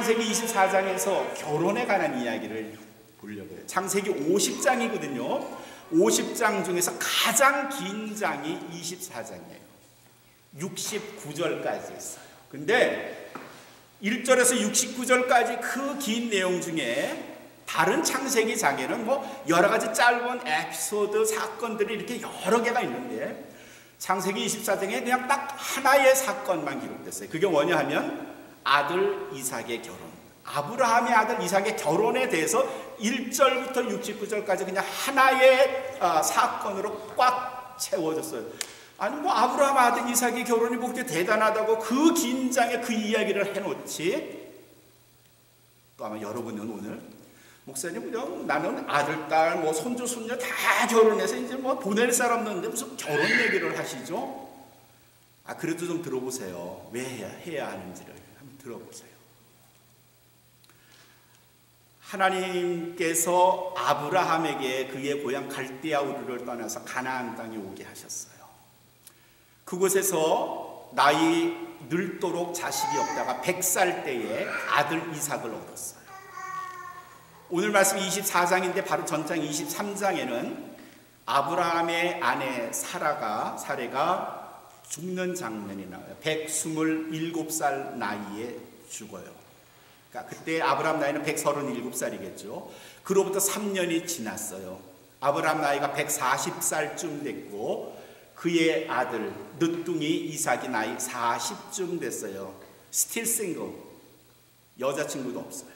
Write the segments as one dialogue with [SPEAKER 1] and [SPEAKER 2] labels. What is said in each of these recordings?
[SPEAKER 1] 24장에서 결혼에 관한 이야기를 보려고 해요. 창세기 50장이거든요. 50장 중에서 가장 긴 장이 24장이에요. 69절까지 있어요. 근데 1절에서 69절까지 그 긴 내용 중에 다른 창세기 장에는 뭐 여러 가지 짧은 에피소드 사건들이 이렇게 여러 개가 있는데 창세기 24장에 그냥 딱 하나의 사건만 기록됐어요. 그게 뭐냐 하면 아들 이삭의 결혼. 아브라함의 아들 이삭의 결혼에 대해서 1절부터 69절까지 그냥 하나의 아, 사건으로 꽉 채워졌어요. 아니 뭐 아브라함 아들 이삭의 결혼이 뭐 그렇게 대단하다고 그 긴 장에 그 이야기를 해놓지 또 아마 여러분은 오늘 목사님 그냥 나는 아들 딸 뭐 손주 손녀 다 결혼해서 이제 뭐 보낼 사람 없는데 무슨 결혼 얘기를 하시죠? 아 그래도 좀 들어보세요 왜 해야, 해야 하는지를 들어보세요 하나님께서 아브라함에게 그의 고향 갈대아 우르를 떠나서 가나안 땅에 오게 하셨어요 그곳에서 나이 늙도록 자식이 없다가 100살 때에 아들 이삭을 얻었어요. 오늘 말씀 24장인데 바로 전장 23장에는 아브라함의 아내 사라가 사례가 죽는 장면이 나와요. 127살 나이에 죽어요. 그러니까 그때 아브라함 나이는 137살이겠죠. 그로부터 3년이 지났어요. 아브라함 나이가 140살쯤 됐고 그의 아들 늦둥이 이삭이 나이 40쯤 됐어요. 스틸 싱글. 여자친구도 없어요.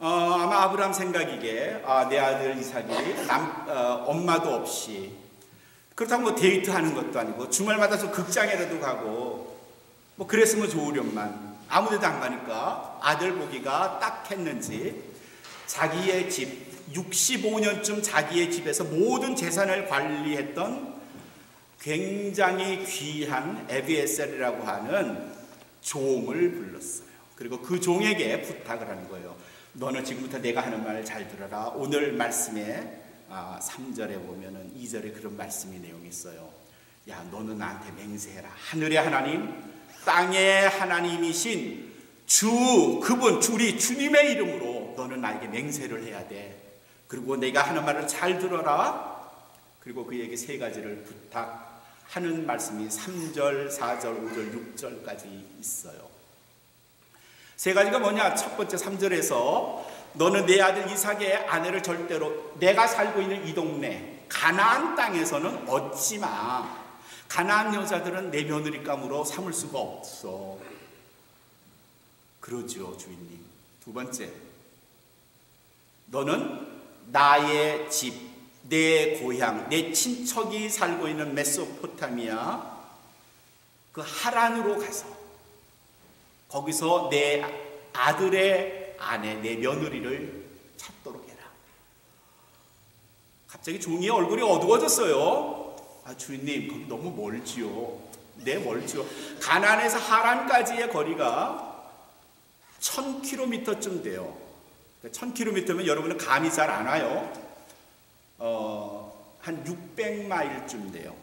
[SPEAKER 1] 어, 아마 아브라함 생각이게 아, 내 아들 이삭이 남, 어, 엄마도 없이 그렇다고 뭐 데이트 하는 것도 아니고 주말마다 좀 극장에라도 가고 뭐 그랬으면 좋으련만 아무 데도 안 가니까 아들 보기가 딱 했는지 자기의 집 65년쯤 자기의 집에서 모든 재산을 관리했던 굉장히 귀한 에비에셀이라고 하는 종을 불렀어요. 그리고 그 종에게 부탁을 하는 거예요. 너는 지금부터 내가 하는 말을 잘 들어라. 오늘 말씀에 아, 3절에 보면은 2절에 그런 말씀이 내용이 있어요. 야, 너는 나한테 맹세해라. 하늘의 하나님, 땅의 하나님이신 주, 그분, 주리 주님의 이름으로 너는 나에게 맹세를 해야 돼. 그리고 내가 하는 말을 잘 들어라. 그리고 그에게 세 가지를 부탁하는 말씀이 3절, 4절, 5절, 6절까지 있어요. 세 가지가 뭐냐? 첫 번째 3절에서 너는 내 아들 이삭의 아내를 절대로 내가 살고 있는 이 동네 가나안 땅에서는 얻지 마. 가나안 여자들은 내 며느리감으로 삼을 수가 없어. 그러죠, 주인님. 두 번째. 너는 나의 집, 내 고향, 내 친척이 살고 있는 메소포타미아 그 하란으로 가서 거기서 내 아들의 아내, 내 며느리를 찾도록 해라. 갑자기 종이의 얼굴이 어두워졌어요. 아, 주인님, 거기 너무 멀지요. 네, 멀지요. 가난에서 하란까지의 거리가 1000km쯤 돼요. 1000km면 그러니까 여러분은 감이 잘 안 와요. 어, 한 600마일쯤 돼요.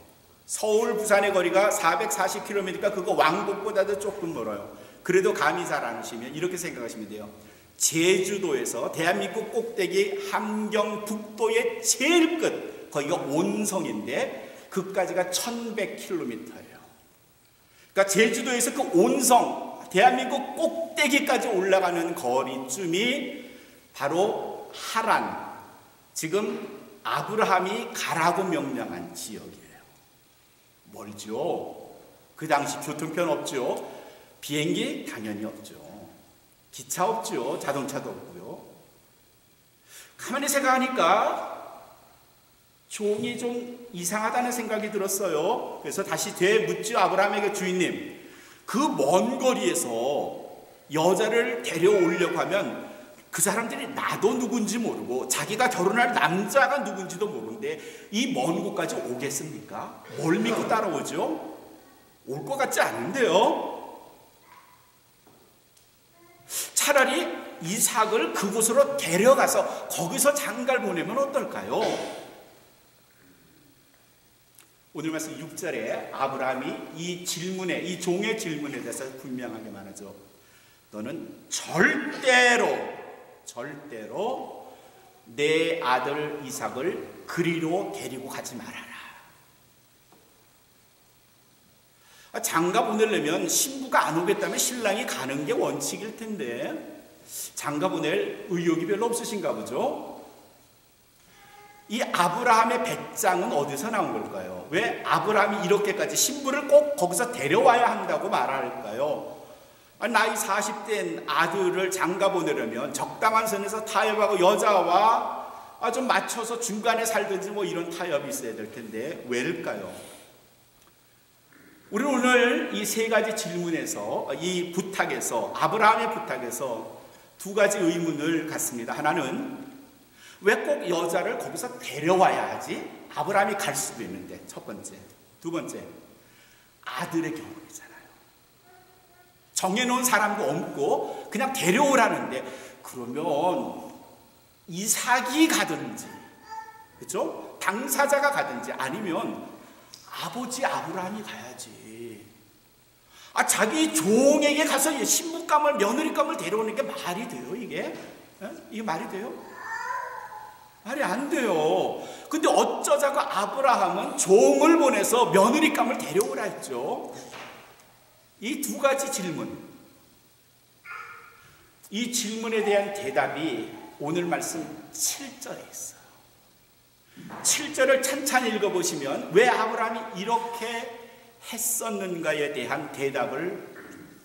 [SPEAKER 1] 서울, 부산의 거리가 440km니까 그거 왕복보다도 조금 멀어요. 그래도 감이 잘 안 오시면 이렇게 생각하시면 돼요. 제주도에서 대한민국 꼭대기 함경 북도의 제일 끝, 거기가 온성인데 그까지가 1100km예요. 그러니까 제주도에서 그 온성, 대한민국 꼭대기까지 올라가는 거리쯤이 바로 하란, 지금 아브라함이 가라고 명령한 지역이에요. 멀죠? 그 당시 교통편 없죠? 비행기 당연히 없죠. 기차 없죠. 자동차도 없고요. 가만히 생각하니까 종이 좀 이상하다는 생각이 들었어요. 그래서 다시 되묻죠. 아브라함에게 주인님, 그 먼 거리에서 여자를 데려오려고 하면 그 사람들이 나도 누군지 모르고 자기가 결혼할 남자가 누군지도 모르는데 이 먼 곳까지 오겠습니까? 뭘 믿고 따라오죠? 올 것 같지 않은데요? 차라리 이삭을 그곳으로 데려가서 거기서 장가를 보내면 어떨까요? 오늘 말씀 6절에 아브라함이 이 질문에, 이 종의 질문에 대해서 분명하게 말하죠. 너는 절대로 절대로 내 아들 이삭을 그리로 데리고 가지 말아라. 아, 장가 보내려면 신부가 안 오겠다면 신랑이 가는 게 원칙일 텐데 장가 보낼 의욕이 별로 없으신가 보죠? 이 아브라함의 배짱은 어디서 나온 걸까요? 왜 아브라함이 이렇게까지 신부를 꼭 거기서 데려와야 한다고 말할까요? 나이 40된 아들을 장가 보내려면 적당한 선에서 타협하고 여자와 좀 맞춰서 중간에 살든지 뭐 이런 타협이 있어야 될 텐데 왜일까요? 우리 오늘 이 세 가지 질문에서 이 부탁에서 아브라함의 부탁에서 두 가지 의문을 갖습니다. 하나는 왜 꼭 여자를 거기서 데려와야 하지? 아브라함이 갈 수도 있는데 첫 번째. 두 번째. 아들의 경우이잖아요. 정해놓은 사람도 없고 그냥 데려오라는데 그러면 이삭이 가든지 그렇죠? 당사자가 가든지 아니면 아버지 아브라함이 가야지. 아 자기 종에게 가서 신부감을 며느리감을 데려오는 게 말이 돼요 이게? 에? 이게 말이 돼요? 말이 안 돼요. 근데 어쩌자고 아브라함은 종을 보내서 며느리감을 데려오라 했죠. 이 두 가지 질문. 이 질문에 대한 대답이 오늘 말씀 7절에 있어요. 7절을 찬찬히 읽어보시면 왜 아브라함이 이렇게 했었는가에 대한 대답을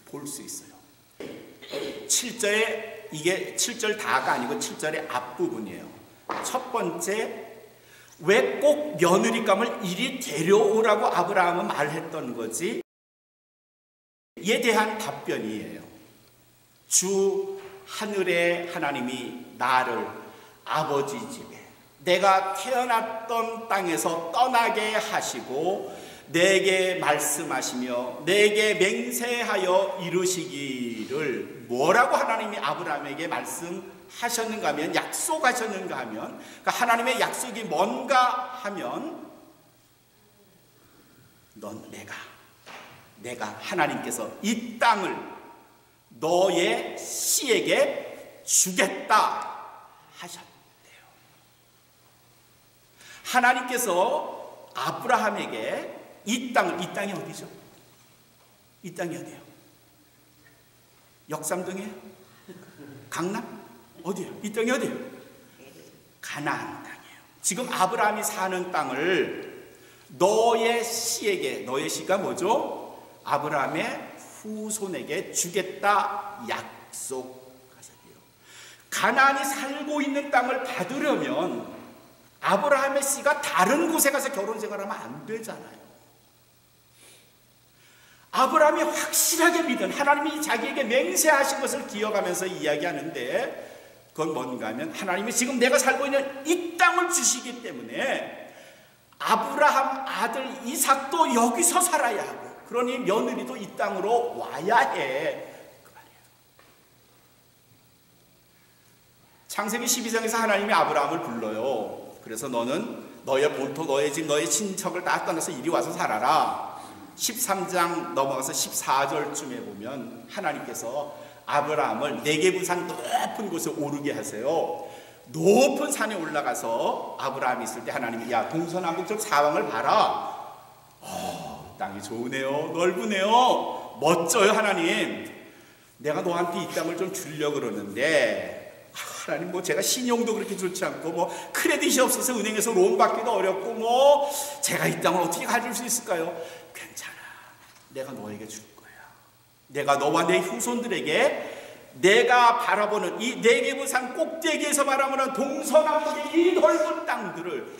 [SPEAKER 1] 볼 수 있어요. 7절에 이게 7절 다가 아니고 7절의 앞부분이에요. 첫 번째, 왜 꼭 며느리감을 이리 데려오라고 아브라함은 말했던 거지? 이에 대한 답변이에요. 주 하늘의 하나님이 나를 아버지 집에 내가 태어났던 땅에서 떠나게 하시고 내게 말씀하시며 내게 맹세하여 이루시기를 뭐라고 하나님이 아브라함에게 말씀하셨는가 하면 약속하셨는가 하면 그러니까 하나님의 약속이 뭔가 하면 넌 내가 내가 하나님께서 이 땅을 너의 씨에게 주겠다 하셨대요. 하나님께서 아브라함에게 이 땅을 이 땅이 어디죠? 이 땅이 어디요? 역삼동이에요? 강남? 어디요? 이 땅이 어디요? 가나안 땅이에요. 지금 아브라함이 사는 땅을 너의 씨에게 너의 씨가 뭐죠? 아브라함의 후손에게 주겠다 약속하셨대요. 가나안이 살고 있는 땅을 받으려면 아브라함의 씨가 다른 곳에 가서 결혼 생활하면 안 되잖아요. 아브라함이 확실하게 믿은 하나님이 자기에게 맹세하신 것을 기억하면서 이야기하는데 그건 뭔가 하면 하나님이 지금 내가 살고 있는 이 땅을 주시기 때문에 아브라함 아들 이삭도 여기서 살아야 하고 그러니 며느리도 이 땅으로 와야 해. 그 창세기 12장에서 하나님이 아브라함을 불러요. 그래서 너는 너의 본토, 너의 집, 너의 친척을 다 떠나서 이리 와서 살아라. 13장 넘어가서 14절쯤에 보면 하나님께서 아브라함을 네개부산 높은 곳에 오르게 하세요. 높은 산에 올라가서 아브라함이 있을 때 하나님이 야 동서남북 쪽 사방을 봐라. 어, 땅이 좋으네요. 넓으네요. 멋져요 하나님. 내가 너한테 이 땅을 좀 주려 그러는데 하나님 뭐 제가 신용도 그렇게 좋지 않고 뭐 크레딧이 없어서 은행에서 론 받기도 어렵고 뭐 제가 이 땅을 어떻게 가질 수 있을까요? 괜찮아. 내가 너에게 줄 거야. 내가 너와 내 후손들에게 내가 바라보는 이 네개부산 꼭대기에서 바라보는 동서남북의 이 넓은 땅들을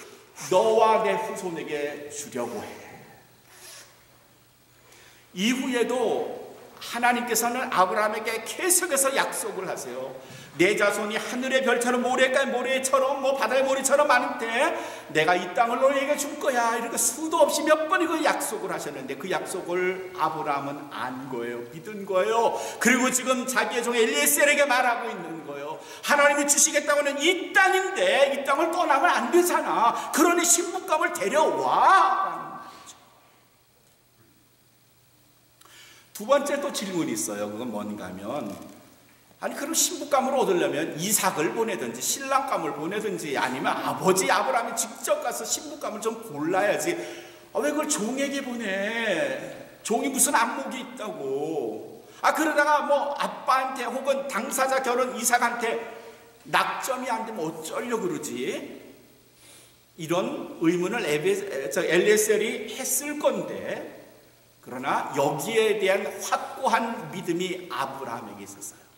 [SPEAKER 1] 너와 내 후손에게 주려고 해. 이후에도 하나님께서는 아브라함에게 계속해서 약속을 하세요. 내 자손이 하늘의 별처럼 모래가 모래처럼 뭐 바다의 모래처럼 많은데 내가 이 땅을 너에게 줄 거야. 이렇게 수도 없이 몇 번이고 약속을 하셨는데 그 약속을 아브라함은 안 거예요. 믿은 거예요. 그리고 지금 자기의 종 엘리에셀에게 말하고 있는 거예요. 하나님이 주시겠다고 하는 이 땅인데 이 땅을 떠나면 안 되잖아. 그러니 신부감을 데려와. 두 번째 또 질문이 있어요. 그건 뭔가 하면 아니 그럼 신부감을 얻으려면 이삭을 보내든지 신랑감을 보내든지 아니면 아버지 아브라함이 직접 가서 신부감을 좀 골라야지. 아, 왜 그걸 종에게 보내? 종이 무슨 안목이 있다고. 아 그러다가 뭐 아빠한테 혹은 당사자 결혼 이삭한테 낙점이 안 되면 어쩌려고 그러지? 이런 의문을 엘리에셀이 했을 건데 그러나 여기에 대한 확고한 믿음이 아브라함에게 있었어요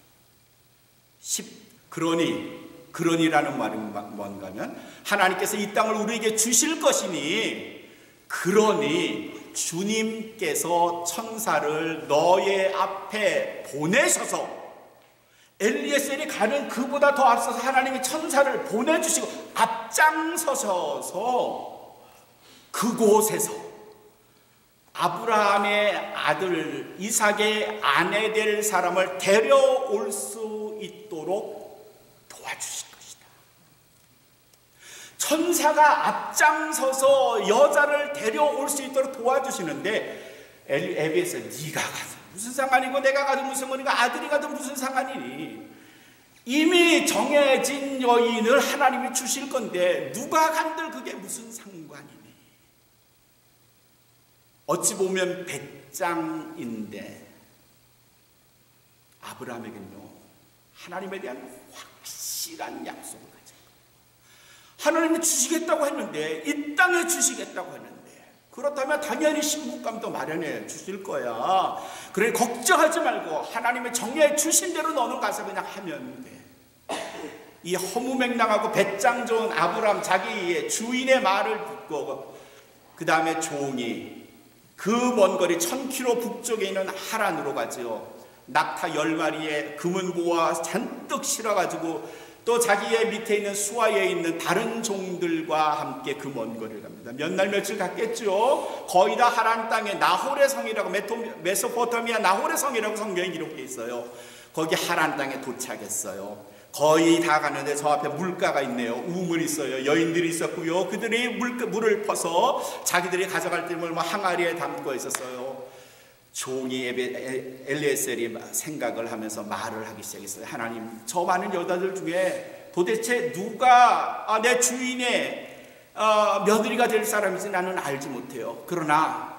[SPEAKER 1] 10 그러니 그러니라는 말은 뭔가 하면 하나님께서 이 땅을 우리에게 주실 것이니 그러니 주님께서 천사를 너의 앞에 보내셔서 엘리에셀이 가는 그보다 더 앞서서 하나님이 천사를 보내주시고 앞장서셔서 그곳에서 아브라함의 아들 이삭의 아내 될 사람을 데려올 수 있도록 도와주실 것이다. 천사가 앞장서서 여자를 데려올 수 있도록 도와주시는데 엘리에서 네가 가서 무슨 상관이고 내가 가도 무슨 상관이고 아들이 가도 무슨 상관이니 이미 정해진 여인을 하나님이 주실 건데 누가 간들 그게 무슨 상관이니 어찌 보면 배짱인데 아브라함에게는요 하나님에 대한 확실한 약속을 가진 하나님이 주시겠다고 했는데 이 땅에 주시겠다고 했는데 그렇다면 당연히 신부감도 마련해 주실 거야. 그래 걱정하지 말고 하나님의 정해 주신 대로 너는 가서 그냥 하면 돼. 이 허무맹랑하고 배짱 좋은 아브람 자기의 주인의 말을 듣고 그 다음에 종이 그 먼 거리 천 킬로 북쪽에 있는 하란으로 가지요. 낙타 열 마리에 금은 보와 잔뜩 실어가지고 또 자기의 밑에 있는 수하에 있는 다른 종들과 함께 그 먼 거리를 갑니다. 몇 날 며칠 갔겠죠. 거의 다 하란 땅에 나홀의 성이라고 메소포타미아 나홀의 성이라고 성경에 기록되어 있어요. 거기 하란 땅에 도착했어요. 거의 다 가는데 저 앞에 물가가 있네요. 우물 있어요. 여인들이 있었고요. 그들이 물, 물을 퍼서 자기들이 가져갈 때물 뭐 항아리에 담고 있었어요. 종이 엘리에셀이 생각을 하면서 말을 하기 시작했어요. 하나님, 저 많은 여자들 중에 도대체 누가 아, 내 주인의 어, 며느리가 될 사람인지 나는 알지 못해요. 그러나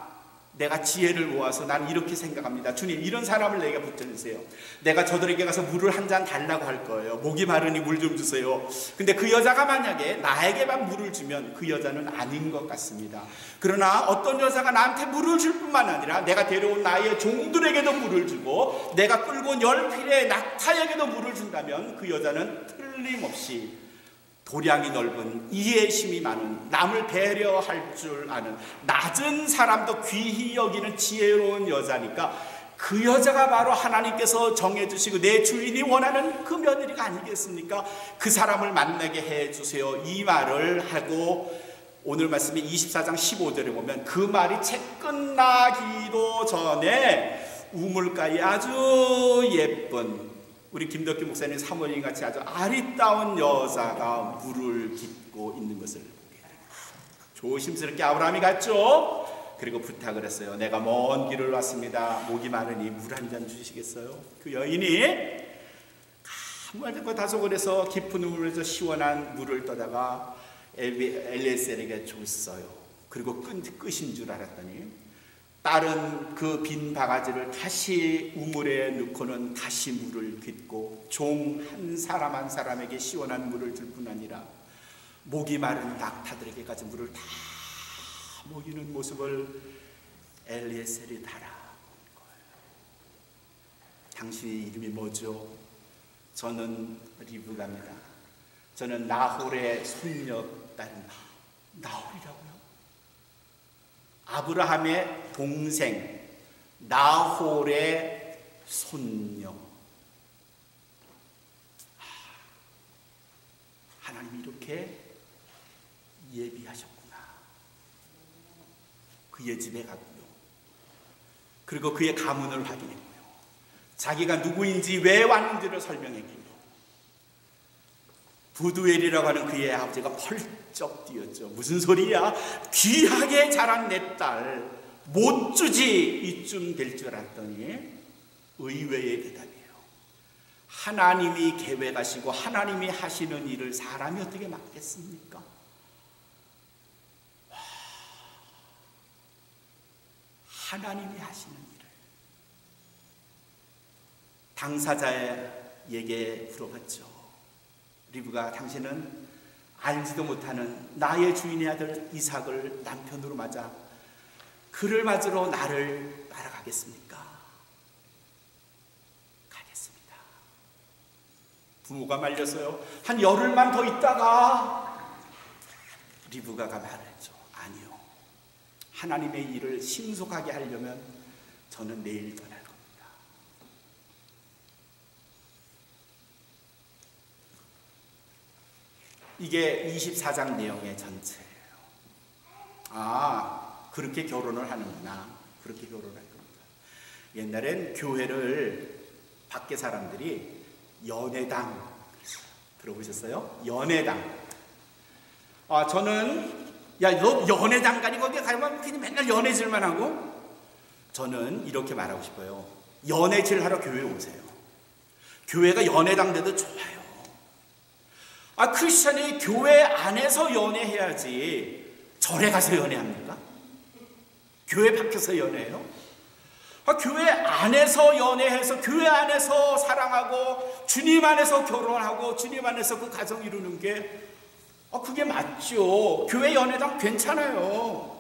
[SPEAKER 1] 내가 지혜를 모아서 나는 이렇게 생각합니다. 주님, 이런 사람을 내게 붙여주세요. 내가 저들에게 가서 물을 한 잔 달라고 할 거예요. 목이 마르니 물 좀 주세요. 근데 그 여자가 만약에 나에게만 물을 주면 그 여자는 아닌 것 같습니다. 그러나 어떤 여자가 나한테 물을 줄 뿐만 아니라 내가 데려온 나의 종들에게도 물을 주고 내가 끌고 온 열필의 낙타에게도 물을 준다면 그 여자는 틀림없이 도량이 넓은 이해심이 많은 남을 배려할 줄 아는 낮은 사람도 귀히 여기는 지혜로운 여자니까 그 여자가 바로 하나님께서 정해주시고 내 주인이 원하는 그 며느리가 아니겠습니까? 그 사람을 만나게 해주세요. 이 말을 하고 오늘 말씀이 24장 15절에 보면 그 말이 채 끝나기도 전에 우물가에 아주 예쁜 우리 김덕기 목사님 사모님 같이 아주 아리따운 여자가 물을 깃고 있는 것을 보게 됩니다. 조심스럽게 아브라함이 갔죠. 그리고 부탁을 했어요. 내가 먼 길을 왔습니다. 목이 마르니 물 한 잔 주시겠어요? 그 여인이 아무 다소곳에서 깊은 우물에서 시원한 물을 떠다가 엘리에셀에게 줬어요. 그리고 끝, 끝인 줄 알았더니 다른 그빈 바가지를 다시 우물에 넣고는 다시 물을 깃고 종 한 사람 한 사람에게 시원한 물을 줄 뿐 아니라 목이 마른 낙타들에게까지 물을 다 먹이는 모습을 엘리에셀이 달아온 거예요. 당신의 이름이 뭐죠? 저는 리브가입니다. 저는 나홀의 손녀 딸 나홀이라고요. 아브라함의 동생 나홀의 손녀. 하나님이 이렇게 예비하셨구나. 그의 집에 갔고요. 그리고 그의 가문을 확인했고요. 자기가 누구인지 왜 왔는지를 설명했고요. 부두엘이라고 하는 그의 아버지가 펄쩍 뛰었죠. 무슨 소리야? 귀하게 자란 내 딸 못 주지 이쯤 될 줄 알았더니 의외의 대답이에요. 하나님이 계획하시고 하나님이 하시는 일을 사람이 어떻게 막겠습니까? 하나님이 하시는 일을 당사자에게 물어봤죠. 리브가 당신은 알지도 못하는 나의 주인의 아들 이삭을 남편으로 맞아 그를 맞으러 나를 따라가겠습니까? 가겠습니다. 부모가 말려서요. 한 열흘만 더 있다가 리브가가 말했죠. 아니요. 하나님의 일을 신속하게 하려면 저는 내일 떠날 겁니다. 이게 24장 내용의 전체예요. 아, 그렇게 결혼을 하는구나. 그렇게 결혼할 겁니다. 옛날엔 교회를 밖에 사람들이 연애당 들어보셨어요? 연애당. 아, 저는 야, 너 연애당 가니 거기 가면 그냥 맨날 연애질만 하고 저는 이렇게 말하고 싶어요. 연애질 하러 교회 오세요. 교회가 연애당 돼도 좋아요. 아, 크리스천이 교회 안에서 연애해야지 절에 가서 연애합니까? 교회 밖에서 연애해요? 아, 교회 안에서 연애해서 교회 안에서 사랑하고 주님 안에서 결혼하고 주님 안에서 그 가정 이루는 게 아, 그게 맞죠. 교회 연애당 괜찮아요.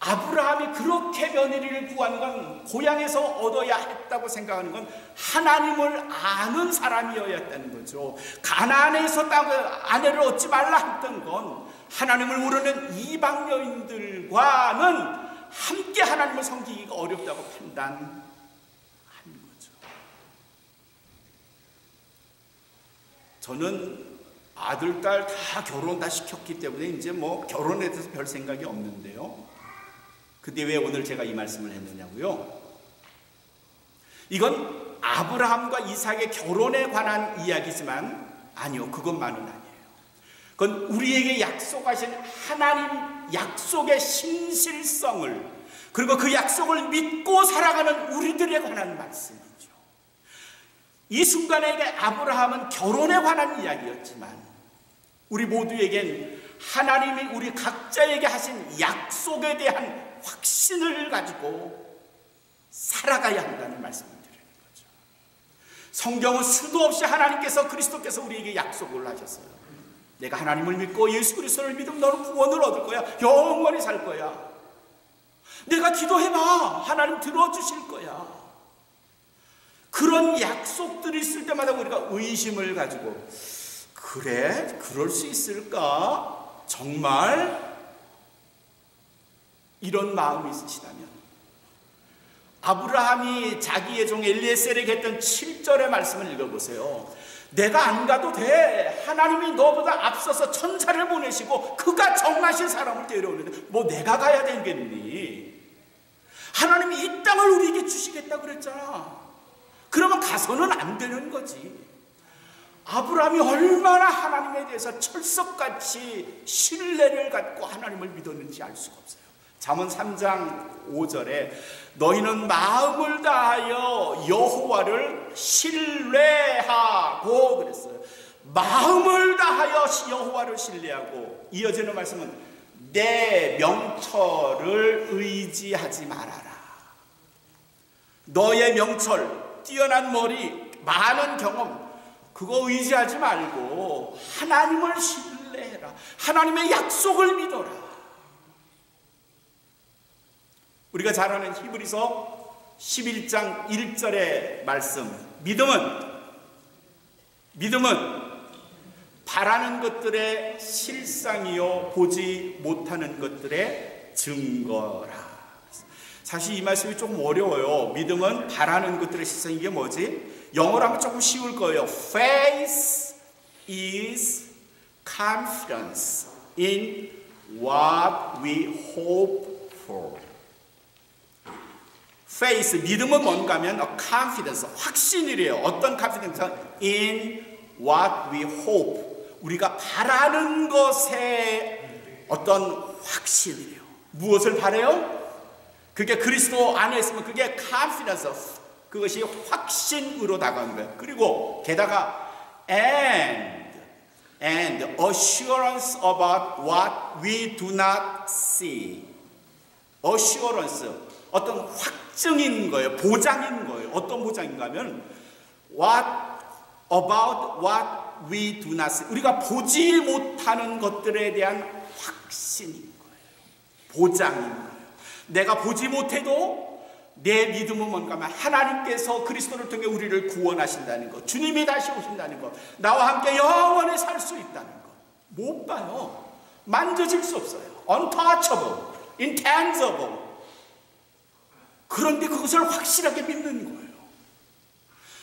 [SPEAKER 1] 아브라함이 그렇게 며느리를 구한 건 고향에서 얻어야 했다고 생각하는 건 하나님을 아는 사람이어야 했다는 거죠. 가나안에 있었다고 아내를 얻지 말라 했던 건 하나님을 모르는 이방 여인들과는 함께 하나님을 섬기기가 어렵다고 판단한 거죠. 저는 아들, 딸 다 결혼 다 시켰기 때문에 이제 뭐 결혼에 대해서 별 생각이 없는데요. 근데 왜 오늘 제가 이 말씀을 했느냐고요? 이건 아브라함과 이삭의 결혼에 관한 이야기지만 아니요, 그것만은 아니에요. 그건 우리에게 약속하신 하나님 약속의 신실성을 그리고 그 약속을 믿고 살아가는 우리들에 관한 말씀이죠. 이 순간에 아브라함은 결혼에 관한 이야기였지만 우리 모두에겐 하나님이 우리 각자에게 하신 약속에 대한 확신을 가지고 살아가야 한다는 말씀을 드리는 거죠. 성경은 수도 없이 하나님께서 그리스도께서 우리에게 약속을 하셨어요. 내가 하나님을 믿고 예수 그리스도를 믿으면 너는 구원을 얻을 거야. 영원히 살 거야. 내가 기도해봐. 하나님 들어주실 거야. 그런 약속들이 있을 때마다 우리가 의심을 가지고 그래? 그럴 수 있을까? 정말? 이런 마음이 있으시다면 아브라함이 자기의 종 엘리에셀에게 했던 7절의 말씀을 읽어보세요. 내가 안 가도 돼. 하나님이 너보다 앞서서 천사를 보내시고 그가 정하신 사람을 데려오는데 뭐 내가 가야 되겠니? 하나님이 이 땅을 우리에게 주시겠다 그랬잖아. 그러면 가서는 안 되는 거지. 아브라함이 얼마나 하나님에 대해서 철석같이 신뢰를 갖고 하나님을 믿었는지 알 수가 없어요. 잠언 3장 5절에 너희는 마음을 다하여 여호와를 신뢰하고 그랬어요. 마음을 다하여 여호와를 신뢰하고 이어지는 말씀은 내 명철을 의지하지 말아라. 너의 명철, 뛰어난 머리, 많은 경험 그거 의지하지 말고 하나님을 신뢰해라. 하나님의 약속을 믿어라. 우리가 잘 아는 히브리서 11장 1절의 말씀. 믿음은 믿음은 바라는 것들의 실상이요 보지 못하는 것들의 증거라. 사실 이 말씀이 조금 어려워요. 믿음은 바라는 것들의 실상 이게 뭐지? 영어로 하면 조금 쉬울 거예요. Faith is confidence in what we hope for. Faith, 믿음은 뭔가 하면 confidence, 확신이래요. 어떤 confidence? In what we hope. 우리가 바라는 것에 어떤 확신이래요. 무엇을 바래요? 그게 그리스도 안에 있으면 그게 confidence, 그것이 확신으로 다가오는 거예요. 그리고 게다가 and and assurance about what we do not see. assurance 어떤 확증인 거예요. 보장인 거예요. 어떤 보장인가 하면 what about what we do not see. 우리가 보지 못하는 것들에 대한 확신인 거예요. 보장인 거예요. 내가 보지 못해도 내 믿음은 뭔가 하면 하나님께서 그리스도를 통해 우리를 구원하신다는 것, 주님이 다시 오신다는 것, 나와 함께 영원히 살 수 있다는 것. 못 봐요. 만져질 수 없어요. untouchable, intangible. 그런데 그것을 확실하게 믿는 거예요.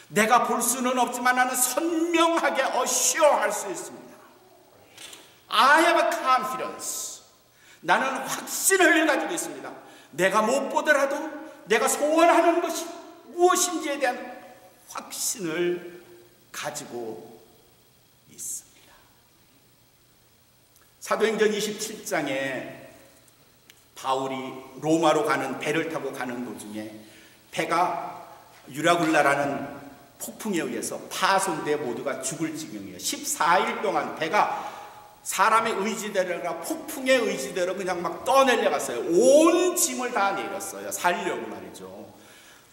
[SPEAKER 1] 내가 볼 수는 없지만 나는 선명하게 assure 할수 있습니다. I have a confidence. 나는 확신을 가지고 있습니다. 내가 못 보더라도 내가 소원하는 것이 무엇인지에 대한 확신을 가지고 있습니다. 사도행전 27장에 바울이 로마로 가는 배를 타고 가는 도중에 배가 유라굴라라는 폭풍에 의해서 파손돼 모두가 죽을 지경이에요. 14일 동안 배가 사람의 의지대로가 폭풍의 의지대로 그냥 막 떠내려갔어요. 온 짐을 다 내렸어요. 살려고 말이죠.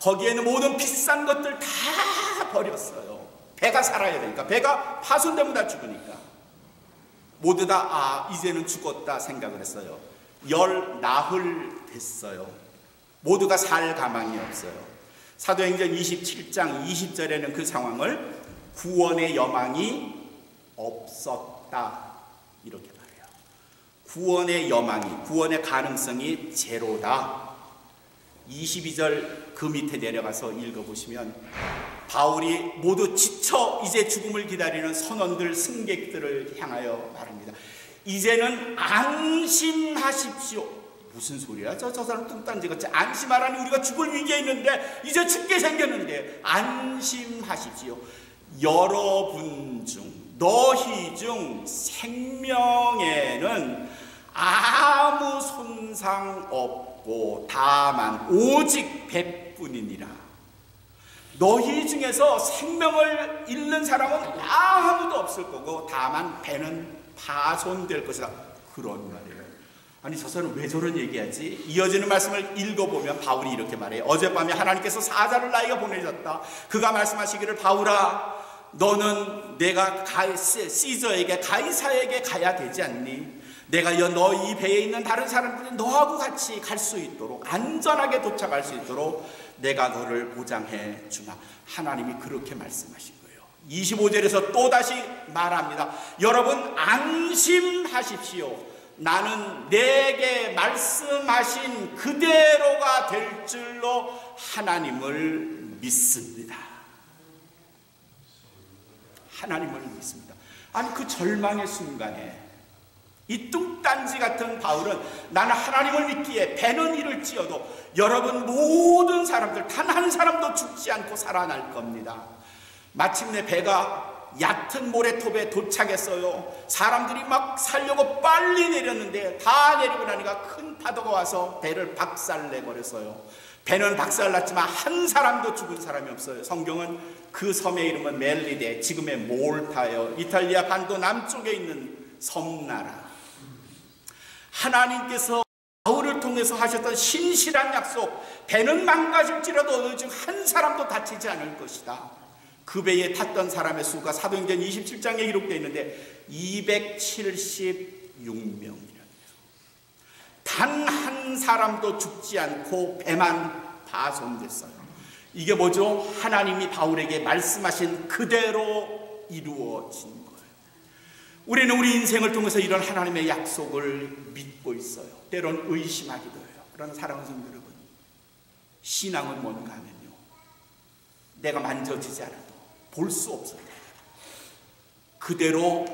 [SPEAKER 1] 거기에는 모든 비싼 것들 다 버렸어요. 배가 살아야 되니까. 배가 파손되면 다 죽으니까. 모두 다, 아, 이제는 죽었다 생각을 했어요. 열 나흘 됐어요. 모두가 살 가망이 없어요. 사도행전 27장 20절에는 그 상황을 구원의 여망이 없었다. 이렇게 말해요. 구원의 여망이, 구원의 가능성이 제로다. 22절 그 밑에 내려가서 읽어보시면 바울이 모두 지쳐 이제 죽음을 기다리는 선원들, 승객들을 향하여 말합니다. 이제는 안심하십시오. 무슨 소리야? 저, 저 사람 뚱딴지 같이 안심하라니 우리가 죽을 위기에 있는데 이제 죽게 생겼는데 안심하십시오. 여러분 중 너희 중 생명에는 아무 손상 없고 다만 오직 배뿐이니라. 너희 중에서 생명을 잃는 사람은 아무도 없을 거고 다만 배는 파손될 것이다. 그런 말이에요. 아니 저 사람 왜 저런 얘기하지? 이어지는 말씀을 읽어보면 바울이 이렇게 말해요. 어젯밤에 하나님께서 사자를 나에게 보내셨다. 그가 말씀하시기를 바울아 너는 내가 시저에게 가이사에게 가야 되지 않니? 내가 너희 배에 있는 다른 사람들이 너하고 같이 갈 수 있도록 안전하게 도착할 수 있도록 내가 너를 보장해 주마. 하나님이 그렇게 거예요. 25절에서 또다시 말합니다. 여러분 안심하십시오. 나는 내게 말씀하신 그대로가 될 줄로 하나님을 믿습니다. 하나님을 믿습니다. 아니 그 절망의 순간에 이 뚱딴지 같은 바울은 나는 하나님을 믿기에 배는 이을지어도 여러분 모든 사람들 단 한 사람도 죽지 않고 살아날 겁니다. 마침내 배가 얕은 모래톱에 도착했어요. 사람들이 막 살려고 빨리 내렸는데 다 내리고 나니까 큰 파도가 와서 배를 박살내 버렸어요. 배는 박살났지만 한 사람도 죽은 사람이 없어요. 성경은 그 섬의 이름은 멜리데, 지금의 몰타요. 이탈리아 반도 남쪽에 있는 섬나라. 하나님께서 바울을 통해서 하셨던 신실한 약속, 배는 망가질지라도 어느 중 한 사람도 다치지 않을 것이다. 그 배에 탔던 사람의 수가 사도행전 27장에 기록되어 있는데 276명이라네요. 단 한 사람도 죽지 않고 배만 파손됐어요. 이게 뭐죠? 하나님이 바울에게 말씀하신 그대로 이루어진 우리는 우리 인생을 통해서 이런 하나님의 약속을 믿고 있어요. 때론 의심하기도 해요. 그러나 사랑하는 성도 여러분, 신앙은 뭔가 하면요. 내가 만져지지 않아도 볼 수 없어요. 그대로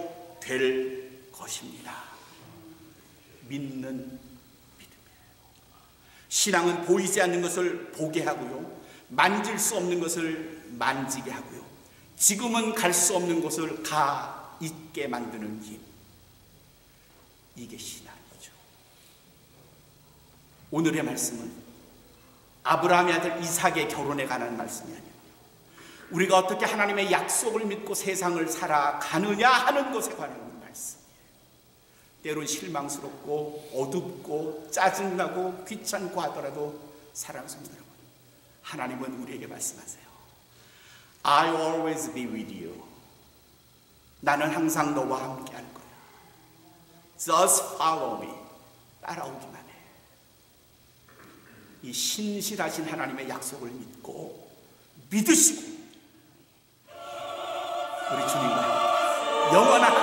[SPEAKER 1] 될 것입니다. 믿는 믿음이에요. 신앙은 보이지 않는 것을 보게 하고요. 만질 수 없는 것을 만지게 하고요. 지금은 갈 수 없는 곳을 가 있게 만드는 힘. 이게 신앙이죠. 오늘의 말씀은 아브라함의 아들 이삭의 결혼에 관한 말씀이 아니에요. 우리가 어떻게 하나님의 약속을 믿고 세상을 살아가느냐 하는 것에 관한 말씀이에요. 때론 실망스럽고 어둡고 짜증나고 귀찮고 하더라도 사랑하는 여러분, 하나님은 우리에게 말씀하세요. I always be with you. 나는 항상 너와 함께 할 거야. Just follow me. 따라오기만 해. 이 신실하신 하나님의 약속을 믿고 믿으시고 우리 주님과 영원한